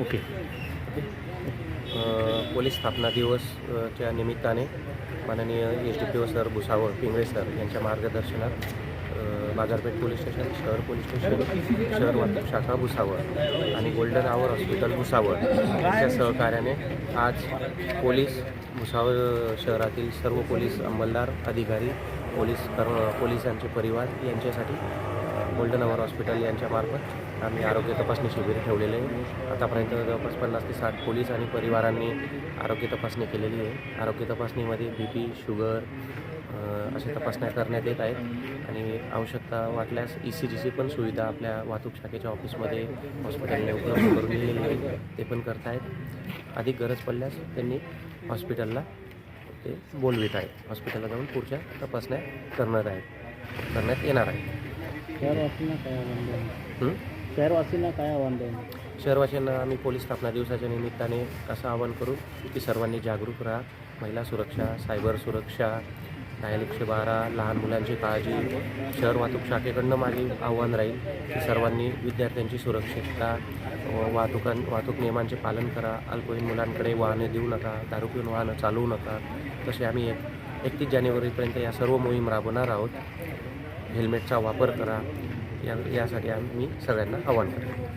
Okay. Police स्थापना दिवसच्या निमित्ताने माननीय S D P O sir Bhusawal Pingle sir यांच्या मार्गदर्शनात बाजारपेठ पोलीस स्टेशन शहर पोलीस स्टेशन शहर वाहतूक शाखा भुसावळ आणि गोल्डन आवर हॉस्पिटल भुसावळ यांच्या सहकार्याने आज पोलीस भुसावळ शहरातील सर्व पोलीस अंमलदार अधिकारी पोलीस कर्म पोलिसांचे परिवार यांच्यासाठी गोल्डन आवर हॉस्पिटल यांच्यामार्फत आम्ही आरोग्य तपासणी शिबिर ठेवलेले आहे. आतापर्यंत जवळपास पन्नास ते साठ पोलीस आणि परिवारांनी आरोग्य तपासणी केलेली आहे. आरोग्य तपासणीमध्ये बी पी शुगर अशा तपासण्या करण्यात येत आहेत. आणि आवश्यकता वाटल्यास ई सी जीची पण सुविधा आपल्या वाहतूक शाखेच्या ऑफिसमध्ये हॉस्पिटलने उपलब्ध करून दिलेली आहे. ते पण करतायत. अधिक गरज पडल्यास त्यांनी हॉस्पिटलला ते बोलवित आहेत. हॉस्पिटलला जाऊन पुढच्या तपासण्या करणार आहेत. करण्यात येणार आहेत. शहरवासींना काय आव्हान द्याल शहरवासींना आम्ही पोलीस स्थापना दिवसाच्या निमित्ताने असं आवाहन करू की सर्वांनी जागरूक राहा. महिला सुरक्षा सायबर सुरक्षा डायल एकशे बारा लहान मुलांची काळजी शहर वाहतूक शाखेकडनं माझे आव्हान राहील की सर्वांनी विद्यार्थ्यांची सुरक्षितता व वाहतुकां वाहतूक नियमांचे पालन करा. अल्पवयीन मुलांकडे वाहने देऊ नका दारू पिऊन वाहनं चालवू नका. तसे आम्ही एक एकतीस जानेवारीपर्यंत या सर्व मोहीम राबवणार आहोत. हेल्मेटचा वापर करा. या यासाठी आम्ही मी सगळ्यांना आव्हान करतो.